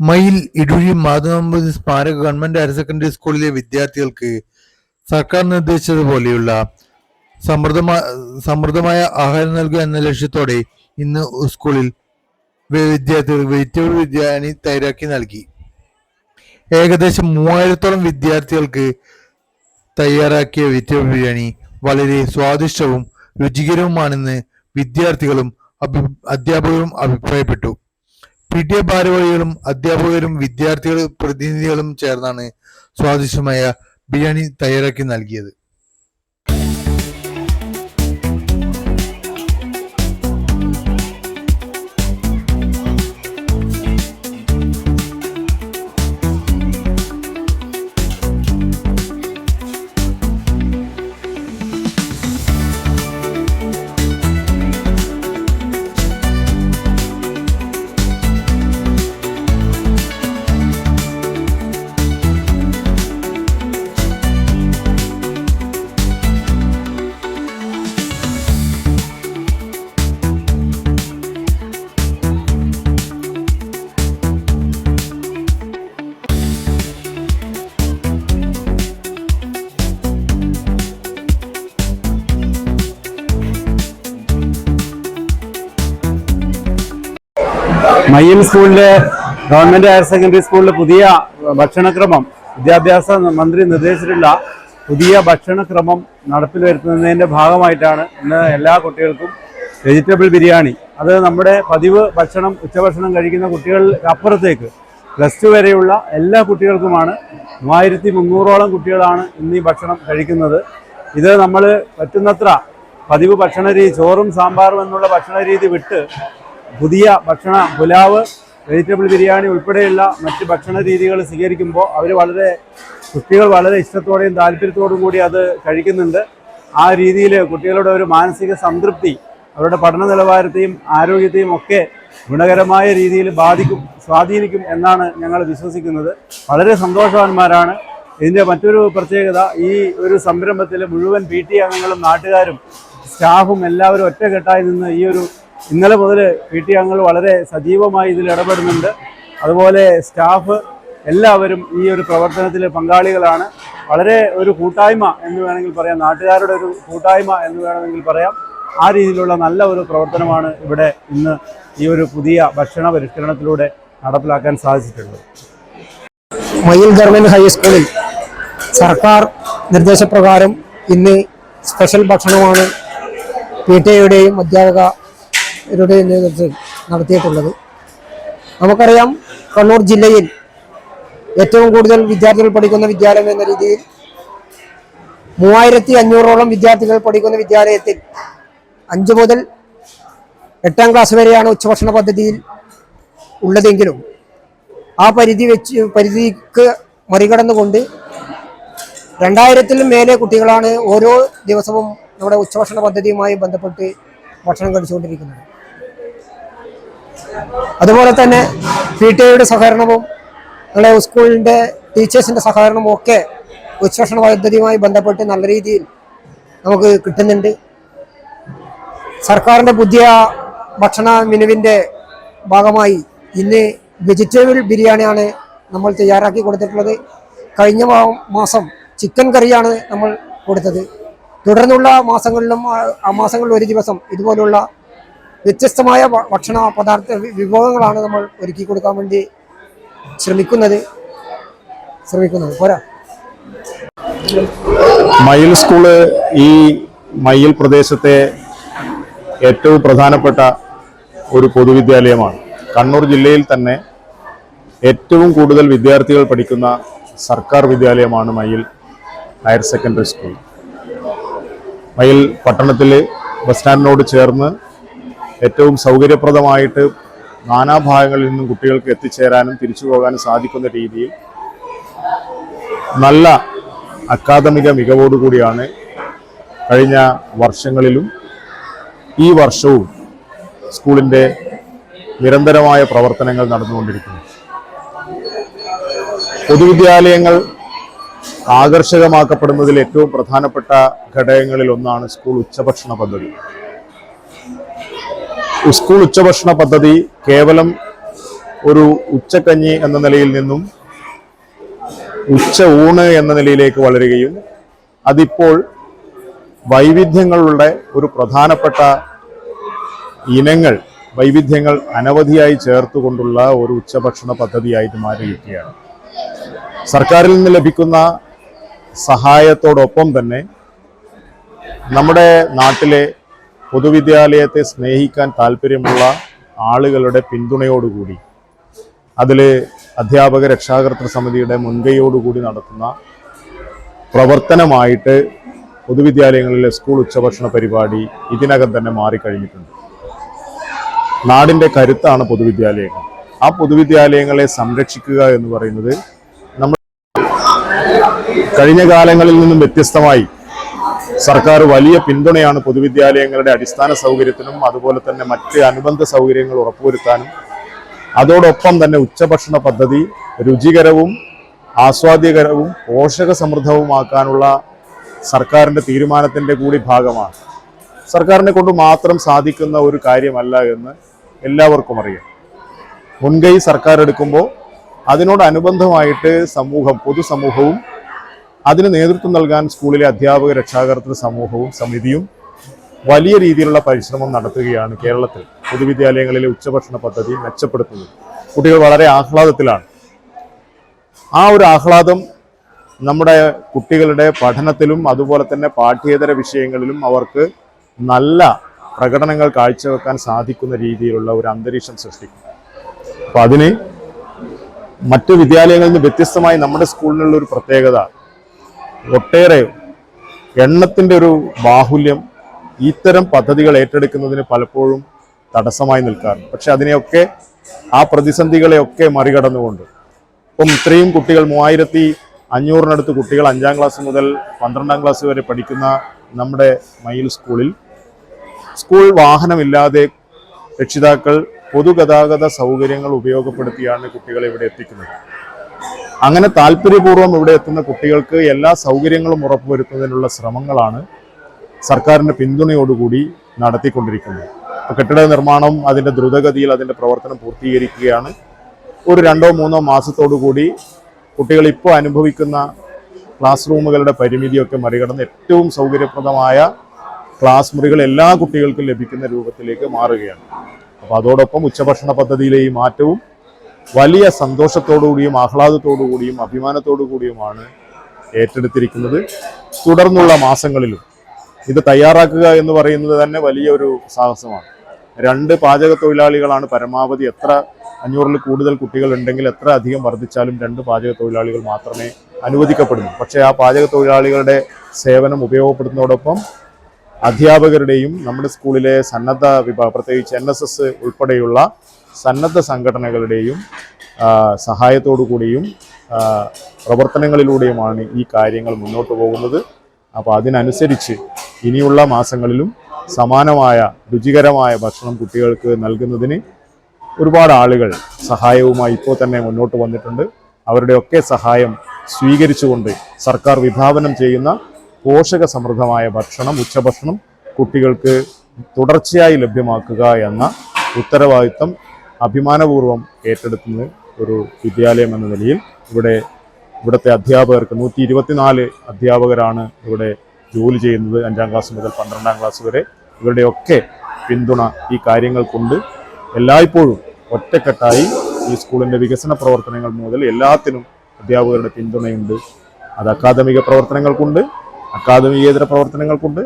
മയിൽ ഇടുഴി മാധവമ്പതി സ്മാരക government higher secondary സ്കൂളിലെ വിദ്യാർത്ഥികൾക്ക് സർക്കാർ നിർദ്ദേശിച്ചതുപോലെയുള്ള സമൃദ്ധമായ സമൃദ്ധമായ ആഹാരം നൽകുക എന്ന ലക്ഷ്യത്തോടെ ഇന്ന് സ്കൂളിൽ വിദ്യാർത്ഥികൾ വെജിറ്റബിൾ ബിരിയാണി തയ്യാറാക്കി നൽകി. ഏകദേശം മൂവായിരത്തോളം വിദ്യാർത്ഥികൾക്ക് തയ്യാറാക്കിയ വെജിറ്റബിൾ ബിരിയാണി വളരെ സ്വാദിഷ്ടവും രുചികരവുമാണെന്ന് വിദ്യാർത്ഥികളും അഭി അധ്യാപകരും അഭിപ്രായപ്പെട്ടു. പി ടി എ ഭാരവാഹികളും അധ്യാപകരും വിദ്യാർത്ഥികളും പ്രതിനിധികളും ചേർന്നാണ് സ്വാദിഷ്ടമായ ബിരിയാണി തയ്യാറാക്കി നൽകിയത്. മയ്യിൽ സ്കൂളിലെ ഗവൺമെന്റ് ഹയർ സെക്കൻഡറി സ്കൂളിലെ പുതിയ ഭക്ഷണക്രമം വിദ്യാഭ്യാസ മന്ത്രി നിർദ്ദേശിച്ചിട്ടുള്ള പുതിയ ഭക്ഷണക്രമം നടപ്പിൽ വരുത്തുന്നതിന്റെ ഭാഗമായിട്ടാണ് ഇന്ന് എല്ലാ കുട്ടികൾക്കും വെജിറ്റബിൾ ബിരിയാണി. അത് നമ്മുടെ പതിവ് ഭക്ഷണം ഉച്ചഭക്ഷണം കഴിക്കുന്ന കുട്ടികൾക്ക് അപ്പുറത്തേക്ക് പ്ലസ് ടു വരെയുള്ള എല്ലാ കുട്ടികൾക്കുമാണ് മൂവായിരത്തി മുന്നൂറോളം കുട്ടികളാണ് ഇന്ന് ഈ ഭക്ഷണം കഴിക്കുന്നത്. ഇത് നമ്മൾ പറ്റുന്നത്ര പതിവ് ഭക്ഷണ രീതി ചോറും സാമ്പാറും എന്നുള്ള ഭക്ഷണ രീതി വിട്ട് പുതിയ ഭക്ഷണ പുലാവ് വെജിറ്റബിൾ ബിരിയാണി ഉൾപ്പെടെയുള്ള മറ്റ് ഭക്ഷണ രീതികൾ സ്വീകരിക്കുമ്പോൾ അവർ വളരെ കുട്ടികൾ വളരെ ഇഷ്ടത്തോടെയും താല്പര്യത്തോടും കൂടി അത് കഴിക്കുന്നുണ്ട്. ആ രീതിയിൽ കുട്ടികളുടെ ഒരു മാനസിക സംതൃപ്തി അവരുടെ പഠന നിലവാരത്തെയും ആരോഗ്യത്തെയും ഒക്കെ ഗുണകരമായ രീതിയിൽ ബാധിക്കും സ്വാധീനിക്കും എന്നാണ് ഞങ്ങൾ വിശ്വസിക്കുന്നത്. വളരെ സന്തോഷവാന്മാരാണ്. ഇതിന്റെ മറ്റൊരു പ്രത്യേകത ഈ ഒരു സംരംഭത്തിൽ മുഴുവൻ പി ടി അംഗങ്ങളും നാട്ടുകാരും സ്റ്റാഫും എല്ലാവരും ഒറ്റക്കെട്ടായി നിന്ന് ഈ ഒരു ഇന്നലെ മുതൽ പി ടി അംഗങ്ങൾ വളരെ സജീവമായി ഇതിൽ ഇടപെടുന്നുണ്ട്. അതുപോലെ സ്റ്റാഫ് എല്ലാവരും ഈ ഒരു പ്രവർത്തനത്തിൽ പങ്കാളികളാണ്. വളരെ ഒരു കൂട്ടായ്മ എന്ന് വേണമെങ്കിൽ പറയാം. നാട്ടുകാരുടെ ഒരു കൂട്ടായ്മ എന്ന് വേണമെങ്കിൽ പറയാം. ആ രീതിയിലുള്ള നല്ല ഒരു പ്രവർത്തനമാണ് ഇവിടെ ഇന്ന് ഈ ഒരു പുതിയ ഭക്ഷണ പരിഷ്കരണത്തിലൂടെ നടപ്പിലാക്കാൻ സാധിച്ചിട്ടുള്ളത്. മയിൽ ഗവൺമെന്റ് ഹൈസ്കൂളിൽ സർക്കാർ നിർദ്ദേശപ്രകാരം ഇന്ന് സ്പെഷ്യൽ ഭക്ഷണമാണ് പി ടി എയുടെയും അധ്യാപകരുടെയും നേതൃത്വത്തിൽ നടത്തിയിട്ടുള്ളത്. നമുക്കറിയാം കണ്ണൂർ ജില്ലയിൽ ഏറ്റവും കൂടുതൽ വിദ്യാർത്ഥികൾ പഠിക്കുന്ന വിദ്യാലയം എന്ന രീതിയിൽ മൂവായിരത്തി അഞ്ഞൂറോളം വിദ്യാർത്ഥികൾ പഠിക്കുന്ന വിദ്യാലയത്തിൽ അഞ്ച് മുതൽ എട്ടാം ക്ലാസ് വരെയാണ് ഉച്ചഭക്ഷണ പദ്ധതിയിൽ ഉള്ളതെങ്കിലും ആ പരിധി വെച്ച് പരിധിക്ക് മറികടന്നുകൊണ്ട് രണ്ടായിരത്തിലും മേലെ കുട്ടികളാണ് ഓരോ ദിവസവും നമ്മുടെ ഉച്ചഭക്ഷണ പദ്ധതിയുമായി ബന്ധപ്പെട്ട് ഭക്ഷണം കഴിച്ചുകൊണ്ടിരിക്കുന്നത്. അതുപോലെ തന്നെ പി ടി ഐയുടെ സഹകരണവും നമ്മുടെ സ്കൂളിന്റെ ടീച്ചേഴ്സിന്റെ സഹകരണവും ഒക്കെ ഉച്ചഭക്ഷണ പദ്ധതിയുമായി ബന്ധപ്പെട്ട് നല്ല രീതിയിൽ നമുക്ക് കിട്ടുന്നുണ്ട്. സർക്കാരിന്റെ പുതിയ ഭക്ഷണ മെനുവിന്റെ ഭാഗമായി ഇന്ന് വെജിറ്റബിൾ ബിരിയാണിയാണ് നമ്മൾ തയ്യാറാക്കി കൊടുത്തിട്ടുള്ളത്. കഴിഞ്ഞ മാസം ചിക്കൻ കറിയാണ് നമ്മൾ കൊടുത്തത്. തുടർന്നുള്ള മാസങ്ങളിലും ആ മാസങ്ങളിൽ ഒരു ദിവസം ഇതുപോലുള്ള വ്യത്യസ്തമായ ഭക്ഷണ പദാർത്ഥ വിഭവങ്ങളാണ് നമ്മൾ ഒരുക്കി കൊടുക്കാൻ വേണ്ടി ശ്രമിക്കുന്നത്. ശ്രമിക്കുന്നത്. പോരാ. മയിൽ സ്കൂൾ ഈ മയിൽ പ്രദേശത്തെ ഏറ്റവും പ്രധാനപ്പെട്ട ഒരു പൊതുവിദ്യാലയമാണ്. കണ്ണൂർ ജില്ലയിൽ തന്നെ ഏറ്റവും കൂടുതൽ വിദ്യാർത്ഥികൾ പഠിക്കുന്ന സർക്കാർ വിദ്യാലയമാണ് മയിൽ ഹയർ സെക്കൻഡറി സ്കൂൾ. മയിൽ പട്ടണത്തിൽ ബസ് സ്റ്റാൻഡിനോട് ചേർന്ന് ഏറ്റവും സൗകര്യപ്രദമായിട്ട് നാനാഭാഗങ്ങളിൽ നിന്നും കുട്ടികൾക്ക് എത്തിച്ചേരാനും തിരിച്ചു പോകാനും സാധിക്കുന്ന രീതിയിൽ നല്ല അക്കാദമിക മികവോടുകൂടിയാണ് കഴിഞ്ഞ വർഷങ്ങളിലും ഈ വർഷവും സ്കൂളിന്റെ നിരന്തരമായ പ്രവർത്തനങ്ങൾ നടന്നുകൊണ്ടിരിക്കുന്നു പൊതുവിദ്യാലയങ്ങൾ ആകർഷകമാക്കപ്പെടുന്നതിൽ ഏറ്റവും പ്രധാനപ്പെട്ട ഘടകങ്ങളിൽ ഒന്നാണ് സ്കൂൾ ഉച്ചഭക്ഷണ പദ്ധതി. സ്കൂൾ ഉച്ചഭക്ഷണ പദ്ധതി കേവലം ഒരു ഉച്ചക്കഞ്ഞി എന്ന നിലയിൽ നിന്നും ഉച്ച ഊണ് എന്ന നിലയിലേക്ക് വളരുകയും അതിപ്പോൾ വൈവിധ്യങ്ങളുടെ ഒരു പ്രധാനപ്പെട്ട ഇനങ്ങൾ വൈവിധ്യങ്ങൾ അനവധിയായി ചേർത്തുകൊണ്ടുള്ള ഒരു ഉച്ചഭക്ഷണ പദ്ധതിയായിട്ട് മാറിയിരിക്കുകയാണ്. സർക്കാരിൽ നിന്ന് ലഭിക്കുന്ന സഹായത്തോടൊപ്പം തന്നെ നമ്മുടെ നാട്ടിലെ പൊതുവിദ്യാലയത്തെ സ്നേഹിക്കാൻ താല്പര്യമുള്ള ആളുകളുടെ പിന്തുണയോടുകൂടി അതിൽ അധ്യാപക രക്ഷാകർത്തൃ സമിതിയുടെ മുൻകൈയോടുകൂടി നടത്തുന്ന പ്രവർത്തനമായിട്ട് പൊതുവിദ്യാലയങ്ങളിലെ സ്കൂൾ ഉച്ചഭക്ഷണ പരിപാടി ഇതിനകം തന്നെ മാറിക്കഴിഞ്ഞിട്ടുണ്ട്. നാടിന്റെ കരുത്താണ് പൊതുവിദ്യാലയങ്ങൾ. ആ പൊതുവിദ്യാലയങ്ങളെ സംരക്ഷിക്കുക എന്ന് പറയുന്നത് നമ്മൾ കഴിഞ്ഞ കാലങ്ങളിൽ നിന്നും വ്യത്യസ്തമായി സർക്കാർ വലിയ പിന്തുണയാണ് പൊതുവിദ്യാലയങ്ങളുടെ അടിസ്ഥാന സൗകര്യത്തിനും അതുപോലെ തന്നെ മറ്റ് അനുബന്ധ സൗകര്യങ്ങൾ ഉറപ്പുവരുത്താനും. അതോടൊപ്പം തന്നെ ഉച്ചഭക്ഷണ പദ്ധതി രുചികരവും ആസ്വാദ്യകരവും പോഷക സമൃദ്ധവുമാക്കാനുള്ള സർക്കാരിന്റെ തീരുമാനത്തിന്റെ കൂടി ഭാഗമാണ്. സർക്കാരിനെ കൊണ്ട് മാത്രം സാധിക്കുന്ന ഒരു കാര്യമല്ല എന്ന് എല്ലാവർക്കും അറിയാം. മുൻകൈ സർക്കാർ എടുക്കുമ്പോൾ അതിനോടനുബന്ധമായിട്ട് സമൂഹം പൊതുസമൂഹവും അതിന് നേതൃത്വം നൽകാൻ സ്കൂളിലെ അധ്യാപക രക്ഷാകർത്തൃ സമൂഹവും സമിതിയും വലിയ രീതിയിലുള്ള പരിശ്രമം നടത്തുകയാണ് കേരളത്തിൽ പൊതുവിദ്യാലയങ്ങളിലെ ഉച്ചഭക്ഷണ പദ്ധതി മെച്ചപ്പെടുത്തുന്നത്. കുട്ടികൾ വളരെ ആഹ്ലാദത്തിലാണ്. ആ ഒരു ആഹ്ലാദം നമ്മുടെ കുട്ടികളുടെ പഠനത്തിലും അതുപോലെ തന്നെ പാഠ്യേതര വിഷയങ്ങളിലും അവർക്ക് നല്ല പ്രകടനങ്ങൾ കാഴ്ചവെക്കാൻ സാധിക്കുന്ന രീതിയിലുള്ള ഒരു അന്തരീക്ഷം സൃഷ്ടിക്കും അപ്പൊ അതിന് മറ്റു വിദ്യാലയങ്ങളിൽ നിന്ന് വ്യത്യസ്തമായി നമ്മുടെ സ്കൂളിനുള്ള ഒരു പ്രത്യേകത ഒട്ടേറെ എണ്ണത്തിന്റെ ഒരു ബാഹുല്യം ഇത്തരം പദ്ധതികൾ ഏറ്റെടുക്കുന്നതിന് പലപ്പോഴും തടസ്സമായി നിൽക്കാറുണ്ട്. പക്ഷെ അതിനെയൊക്കെ ആ പ്രതിസന്ധികളെയൊക്കെ മറികടന്നുകൊണ്ട് ഇപ്പം ഇത്രയും കുട്ടികൾ മൂവായിരത്തി അഞ്ഞൂറിനടുത്ത് കുട്ടികൾ അഞ്ചാം ക്ലാസ് മുതൽ പന്ത്രണ്ടാം ക്ലാസ് വരെ പഠിക്കുന്ന നമ്മുടെ മയിൽ സ്കൂളിൽ സ്കൂൾ വാഹനമില്ലാതെ രക്ഷിതാക്കൾ പൊതുഗതാഗത സൗകര്യങ്ങൾ ഉപയോഗപ്പെടുത്തിയാണ് കുട്ടികളെ ഇവിടെ എത്തിക്കുന്നത്. അങ്ങനെ താല്പര്യപൂർവം ഇവിടെ എത്തുന്ന കുട്ടികൾക്ക് എല്ലാ സൗകര്യങ്ങളും ഉറപ്പുവരുത്തുന്നതിനുള്ള ശ്രമങ്ങളാണ് സർക്കാരിന്റെ പിന്തുണയോടുകൂടി നടത്തിക്കൊണ്ടിരിക്കുന്നത്. അപ്പോൾ കെട്ടിട നിർമ്മാണം അതിന്റെ ദ്രുതഗതിയിൽ അതിന്റെ പ്രവർത്തനം പൂർത്തീകരിക്കുകയാണ്. ഒരു രണ്ടോ മൂന്നോ മാസത്തോടു കൂടി കുട്ടികൾ ഇപ്പോൾ അനുഭവിക്കുന്ന ക്ലാസ് റൂമുകളുടെ പരിമിതിയൊക്കെ മറികടന്ന് ഏറ്റവും സൗകര്യപ്രദമായ ക്ലാസ് മുറികൾ എല്ലാ കുട്ടികൾക്കും ലഭിക്കുന്ന രൂപത്തിലേക്ക് മാറുകയാണ്. അപ്പോൾ അതോടൊപ്പം ഉച്ചഭക്ഷണ പദ്ധതിയിലെ ഈ മാറ്റവും വലിയ സന്തോഷത്തോടുകൂടിയും ആഹ്ലാദത്തോടുകൂടിയും അഭിമാനത്തോടു കൂടിയുമാണ് ഏറ്റെടുത്തിരിക്കുന്നത്. തുടർന്നുള്ള മാസങ്ങളിലും ഇത് തയ്യാറാക്കുക എന്ന് പറയുന്നത് തന്നെ വലിയൊരു സാഹസമാണ്. രണ്ട് പാചക തൊഴിലാളികളാണ് പരമാവധി എത്ര അഞ്ഞൂറിൽ കൂടുതൽ കുട്ടികൾ ഉണ്ടെങ്കിൽ എത്ര അധികം വർദ്ധിച്ചാലും രണ്ട് പാചക തൊഴിലാളികൾ മാത്രമേ അനുവദിക്കപ്പെടുന്നു. പക്ഷേ ആ പാചക തൊഴിലാളികളുടെ സേവനം ഉപയോഗപ്പെടുത്തുന്നതോടൊപ്പം അധ്യാപകരുടെയും നമ്മുടെ സ്കൂളിലെ സന്നദ്ധ വിഭാഗം പ്രത്യേകിച്ച് എൻ ഉൾപ്പെടെയുള്ള സന്നദ്ധ സംഘടനകളുടെയും സഹായത്തോടു കൂടിയും പ്രവർത്തനങ്ങളിലൂടെയുമാണ് ഈ കാര്യങ്ങൾ മുന്നോട്ട് പോകുന്നത്. അപ്പോൾ അതിനനുസരിച്ച് ഇനിയുള്ള മാസങ്ങളിലും സമാനമായ രുചികരമായ ഭക്ഷണം കുട്ടികൾക്ക് നൽകുന്നതിന് ഒരുപാട് ആളുകൾ സഹായവുമായി ഇപ്പോൾ തന്നെ മുന്നോട്ട് വന്നിട്ടുണ്ട്. അവരുടെയൊക്കെ സഹായം സ്വീകരിച്ചുകൊണ്ട് സർക്കാർ വിഭാവനം ചെയ്യുന്ന പോഷക സമൃദ്ധമായ ഭക്ഷണം ഉച്ചഭക്ഷണം കുട്ടികൾക്ക് തുടർച്ചയായി ലഭ്യമാക്കുക എന്ന ഉത്തരവാദിത്തം അഭിമാനപൂർവം ഏറ്റെടുക്കുന്ന ഒരു വിദ്യാലയം എന്ന നിലയിൽ ഇവിടെ ഇവിടുത്തെ അധ്യാപകർക്ക് നൂറ്റി ഇരുപത്തിനാല് അധ്യാപകരാണ് ഇവിടെ ജോലി ചെയ്യുന്നത് അഞ്ചാം ക്ലാസ് മുതൽ പന്ത്രണ്ടാം ക്ലാസ് വരെ. ഇവരുടെയൊക്കെ പിന്തുണ ഈ കാര്യങ്ങൾ കൊണ്ട് എല്ലായ്പ്പോഴും ഒറ്റക്കെട്ടായി ഈ സ്കൂളിന്റെ വികസന പ്രവർത്തനങ്ങൾ മുതൽ എല്ലാത്തിനും അധ്യാപകരുടെ പിന്തുണയുണ്ട്. അത് അക്കാദമിക പ്രവർത്തനങ്ങൾക്കുണ്ട് അക്കാദമികേതര പ്രവർത്തനങ്ങൾക്കുണ്ട്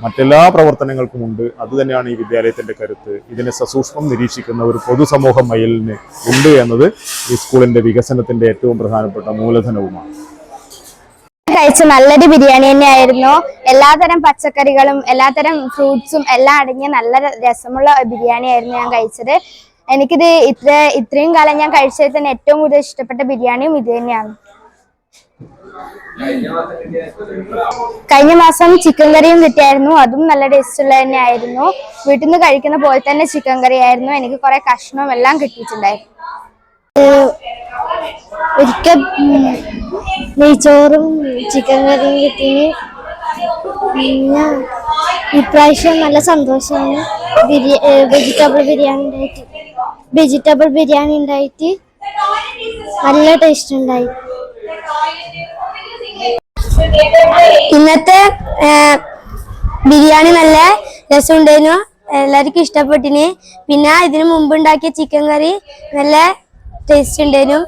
മറ്റെല്ലാ പ്രവർത്തനങ്ങൾക്കും പ്രവർത്തനങ്ങൾക്കുമുണ്ട് അതുതന്നെയാണ് ഈ വിദ്യാലയത്തിന്റെ കരുത്ത്. ഇതിനെ സസൂക്ഷ്മം നിരീക്ഷിക്കുന്ന ഒരു പൊതുസമൂഹം മയിലിന് ഉണ്ട് എന്നത് ഈ സ്കൂളിന്റെ വികസനത്തിന്റെ ഏറ്റവും പ്രധാനപ്പെട്ട മൂലധനവുമാണ്. കഴിച്ച നല്ലൊരു ബിരിയാണി തന്നെയായിരുന്നു. എല്ലാതരം പച്ചക്കറികളും എല്ലാതരം ഫ്രൂട്ട്സും എല്ലാം അടങ്ങിയ നല്ല രസമുള്ള ബിരിയാണി ആയിരുന്നു ഞാൻ കഴിച്ചത്. എനിക്കിത് ഇത്ര ഇത്രയും കാലം ഞാൻ കഴിച്ചതിൽ തന്നെ ഏറ്റവും കൂടുതൽ ഇഷ്ടപ്പെട്ട ബിരിയാണിയും ഇത് തന്നെയാണ്. കഴിഞ്ഞ മാസം ചിക്കൻ കറിയും കിട്ടിയായിരുന്നു. അതും നല്ല ടേസ്റ്റ് ഉള്ള തന്നെയായിരുന്നു. വീട്ടിൽ നിന്ന് കഴിക്കുന്ന പോലെ തന്നെ ചിക്കൻ കറി ആയിരുന്നു എനിക്ക് കുറെ കഷ്ണവും എല്ലാം കിട്ടിയിട്ടുണ്ടായിരുന്നു. ഒരിക്കൽ നെയ്ച്ചോറും ചിക്കൻ കറിയും കിട്ടി പിന്നെ ഇപ്രാവശ്യം നല്ല സന്തോഷമാണ്. വെജിറ്റബിൾ ബിരിയാണി ഉണ്ടായിട്ട്. വെജിറ്റബിൾ ബിരിയാണി ഉണ്ടായിട്ട് നല്ല ടേസ്റ്റ് ഉണ്ടായി. ഇന്നത്തെ ബിരിയാണി നല്ല രസമുണ്ടായിരുന്നു. എല്ലാവർക്കും ഇഷ്ടപ്പെട്ടിന്. പിന്നെ ഇതിനു മുമ്പ് ഉണ്ടാക്കിയ ചിക്കൻ കറി നല്ല ടേസ്റ്റ് ഉണ്ടായിരുന്നു.